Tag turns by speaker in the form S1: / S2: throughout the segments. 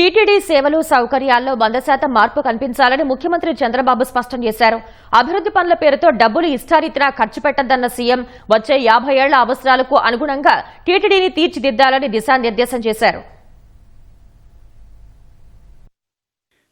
S1: TTD సేవలు సౌకర్యాల్లో వంద శాతం మార్పు కనిపించాలని ముఖ్యమంత్రి చంద్రబాబు స్పష్టం చేశారు. అభివృద్ది పనుల పేరుతో డబ్బులు ఇష్టారీతిన ఖర్చు పెట్టద్దన్న సీఎం వచ్చే యాభై ఏళ్ళ అవసరాలకు అనుగుణంగా టీటీడీని తీర్చిదిద్దాలని దిశానిర్దేశం చేశారు.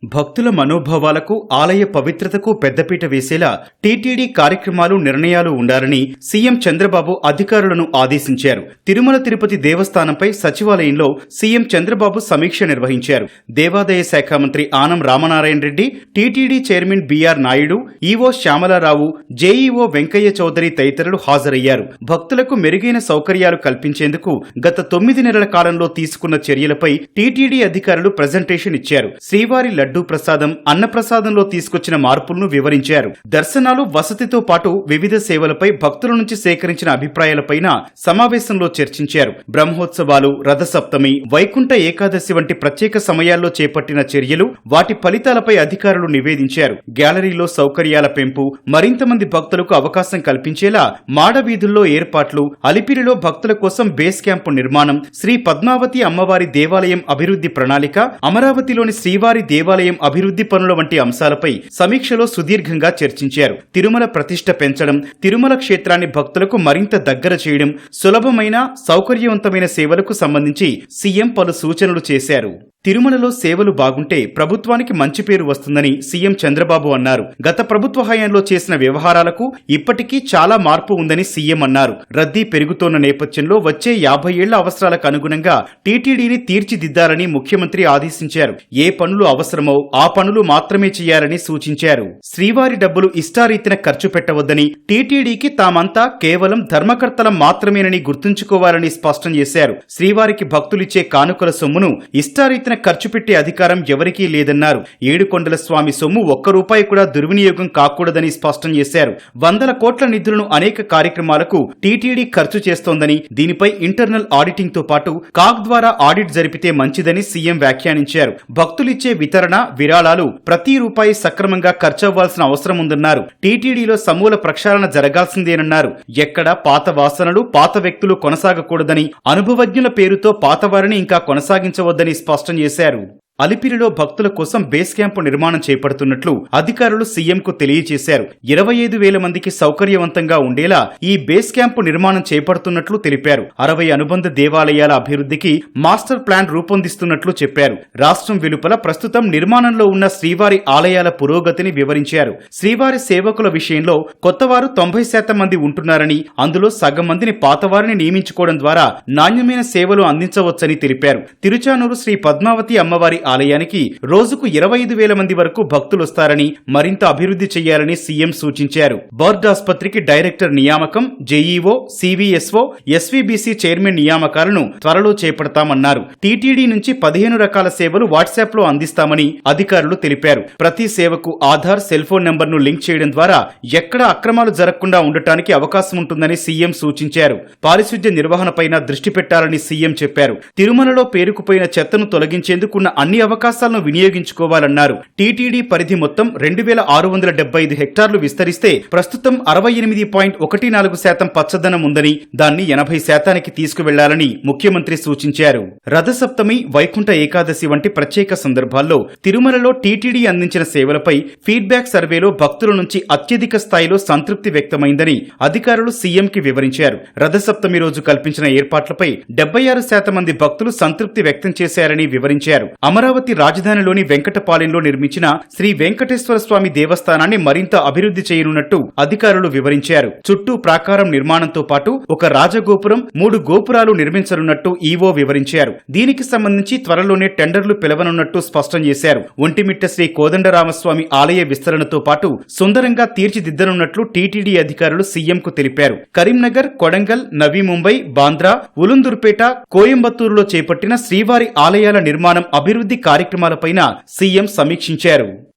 S2: భక్తుల మనోభావాలకు ఆలయ పవిత్రతకు పెద్దపీట వేసేలా టీటీడీ కార్యక్రమాలు నిర్ణయాలు ఉండాలని సీఎం చంద్రబాబు అధికారులను ఆదేశించారు. తిరుమల తిరుపతి దేవస్థానంపై సచివాలయంలో సీఎం చంద్రబాబు సమీక్ష నిర్వహించారు. దేవాదాయ శాఖ మంత్రి Anam Ramanarayana Reddy TTD chairman B R Naidu EO Shyamala Rao JEO Venkaiah Chowdary తదితరులు హాజరయ్యారు. భక్తులకు మెరుగైన సౌకర్యాలు కల్పించేందుకు గత తొమ్మిది నెలల కాలంలో తీసుకున్న చర్యలపై టీటీడీ అధికారులు ప్రజెంటేషన్ ఇచ్చారు. శ్రీవారి లడ్డూ ప్రసాదం అన్నప్రసాదంలో తీసుకొచ్చిన మార్పులను వివరించారు. దర్శనాలు వసతితో పాటు వివిధ సేవలపై భక్తుల నుంచి సేకరించిన అభిప్రాయాలపైన సమావేశంలో చర్చించారు. బ్రహ్మోత్సవాలు రథసప్తమి వైకుంఠ ఏకాదశి వంటి ప్రత్యేక సమయాల్లో చేపట్టిన చర్యలు వాటి ఫలితాలపై అధికారులు నివేదించారు. గ్యాలరీలో సౌకర్యాల పెంపు మరింత మంది భక్తులకు అవకాశం కల్పించేలా మాడవీధుల్లో ఏర్పాట్లు అలిపిరిలో భక్తుల కోసం బేస్ క్యాంపు నిర్మాణం శ్రీ పద్మావతి అమ్మవారి దేవాలయం అభివృద్ధి ప్రణాళిక అమరావతిలోని శ్రీవారి దేవాలయం అభివృద్ధి పనుల వంటి అంశాలపై సమీక్షలో సుదీర్ఘంగా చర్చించారు. తిరుమల ప్రతిష్ట పెంచడం తిరుమల క్షేత్రాన్ని భక్తులకు మరింత దగ్గర చేయడం సులభమైన సౌకర్యవంతమైన సేవలకు సంబంధించి సీఎం పలు సూచనలు చేశారు. తిరుమలలో సేవలు బాగుంటే ప్రభుత్వానికి మంచి పేరు వస్తుందని సీఎం చంద్రబాబు అన్నారు. గత ప్రభుత్వ హయాంలో చేసిన వ్యవహారాలకు ఇప్పటికీ చాలా మార్పు ఉందని సీఎం అన్నారు. రద్దీ పెరుగుతోన్న నేపథ్యంలో వచ్చే యాభై ఏళ్ళ అవసరాలకు అనుగుణంగా టీటీడీని తీర్చిదిద్దాలని ముఖ్యమంత్రి ఆదేశించారు. ఏ పనులు అవసరమో ఆ పనులు మాత్రమే చేయాలని సూచించారు. శ్రీవారి డబ్బులు ఇష్టారీతిన ఖర్చు పెట్టవద్దని టీటీడీకి తామంతా కేవలం ధర్మకర్తలం మాత్రమేనని గుర్తుంచుకోవాలని స్పష్టం చేశారు. శ్రీవారికి భక్తులిచ్చే కానుకల సొమ్మును ఇష్టారీతిన ఖర్చు పెట్టే అధికారం ఎవరికీ లేదన్నారు. ఏడుకొండల స్వామి సొమ్ము ఒక్క రూపాయి కూడా దుర్వినియోగం కాకూడదని స్పష్టం చేశారు. వందల కోట్ల నిధులను అనేక కార్యక్రమాలకు టీటీడీ ఖర్చు చేస్తోందని దీనిపై ఇంటర్నల్ ఆడిటింగ్తో పాటు కాగ్ ద్వారా ఆడిట్ జరిపితే మంచిదని సీఎం వ్యాఖ్యానించారు. భక్తులిచ్చే వితరణ విరాళాలు ప్రతి రూపాయి సక్రమంగా ఖర్చవ్వాల్సిన అవసరం ఉందన్నారు. టీటీడీలో సమూల ప్రక్షాళన జరగాల్సిందేనన్నారు. ఎక్కడ పాత వాసనలు పాత వ్యక్తులు కొనసాగకూడదని అనుభవజ్ఞుల పేరుతో పాతవారిని ఇంకా కొనసాగించవద్దని స్పష్టం చేశారు. అలిపిరిలో భక్తుల కోసం బేస్ క్యాంపు నిర్మాణం చేపడుతున్నట్లు అధికారులు సీఎంకు తెలియజేశారు. ఇరవై ఐదు వేల మందికి సౌకర్యవంతంగా ఉండేలా ఈ బేస్ క్యాంపు నిర్మాణం చేపడుతున్నట్లు తెలిపారు. అరవై అనుబంధ దేవాలయాల అభివృద్ధికి మాస్టర్ ప్లాన్ రూపొందిస్తున్నట్లు చెప్పారు. రాష్ట్రం వెలుపల ప్రస్తుతం నిర్మాణంలో ఉన్న శ్రీవారి ఆలయాల పురోగతిని వివరించారు. శ్రీవారి సేవకుల విషయంలో కొత్తవారు తొంభై శాతం మంది ఉంటున్నారని అందులో సగం మందిని పాతవారిని నియమించుకోవడం ద్వారా నాణ్యమైన సేవలు అందించవచ్చని తెలిపారు. తిరుచానూరు శ్రీ పద్మావతి అమ్మవారి ఆలయానికి రోజుకు ఇరవై ఐదు వేల మంది వరకు భక్తులొస్తారని మరింత అభివృద్ధి చేయాలని సీఎం సూచించారు. బర్డ్ ఆసుపత్రికి డైరెక్టర్ నియామకం జేఈఓ సివిఎస్ఓ ఎస్వీబీసీ చైర్మన్ నియామకాలను త్వరలో చేపడతామన్నారు. టీటీడీ నుంచి పదిహేను రకాల సేవలు వాట్సాప్లో అందిస్తామని అధికారులు తెలిపారు. ప్రతి సేవకు ఆధార్ సెల్ ఫోన్ నంబర్ను లింక్ చేయడం ద్వారా ఎక్కడ అక్రమాలు జరగకుండా ఉండటానికి అవకాశం ఉంటుందని సీఎం సూచించారు. పారిశుద్ధ్య నిర్వహణపైన దృష్టి పెట్టాలని సీఎం చెప్పారు. తిరుమలలో పేరుకుపోయిన చెత్తను తొలగించేందుకున్న అన్ని అవకాశాలను వినియోగించుకోవాలన్నారు. టీటీడీ పరిధి మొత్తం రెండు వేల ఆరు వందల డెబ్బై ఐదు హెక్టార్లు విస్తరిస్తే ప్రస్తుతం అరవై ఎనిమిది పాయింట్ ఒకటి నాలుగు శాతం పచ్చదనం ఉందని దాన్ని ఎనభై శాతానికి తీసుకువెళ్ళాలని ముఖ్యమంత్రి సూచించారు. రథసప్తమి వైకుంఠ ఏకాదశి వంటి ప్రత్యేక సందర్భాల్లో తిరుమలలో టీటీడీ అందించిన సేవలపై ఫీడ్బ్యాక్ సర్వేలో భక్తుల నుంచి అత్యధిక స్థాయిలో సంతృప్తి వ్యక్తమైందని అధికారులు సీఎంకి వివరించారు. రథసప్తమి రోజు కల్పించిన ఏర్పాట్లపై డెబ్బై ఆరు శాతం మంది భక్తులు సంతృప్తి వ్యక్తం చేశారని వివరించారు. అమరావతి రాజధానిలోని వెంకటపాలెంలో నిర్మించిన శ్రీ వెంకటేశ్వర స్వామి దేవస్థానాన్ని మరింత అభివృద్ధి చేయనున్నట్టు అధికారులు వివరించారు. చుట్టూ ప్రాకారం నిర్మాణంతో పాటు ఒక రాజగోపురం మూడు గోపురాలు నిర్మించనున్నట్టు ఈవో వివరించారు. దీనికి సంబంధించి త్వరలోనే టెండర్లు పిలవనున్నట్టు స్పష్టం చేశారు. ఒంటిమిట్ట శ్రీ కోదండరామస్వామి ఆలయ విస్తరణతో పాటు సుందరంగా తీర్చిదిద్దనున్నట్లు టీటీడీ అధికారులు సీఎంకు తెలిపారు. కరీంనగర్ కొడంగల్ నవీ ముంబై బాంద్రా ఉలుందుర్పేట కోయంబత్తూరులో చేపట్టిన శ్రీవారి ఆలయాల నిర్మాణం అభివృద్ధి కార్యక్రమాలపైన సీఎం సమీక్షించారు.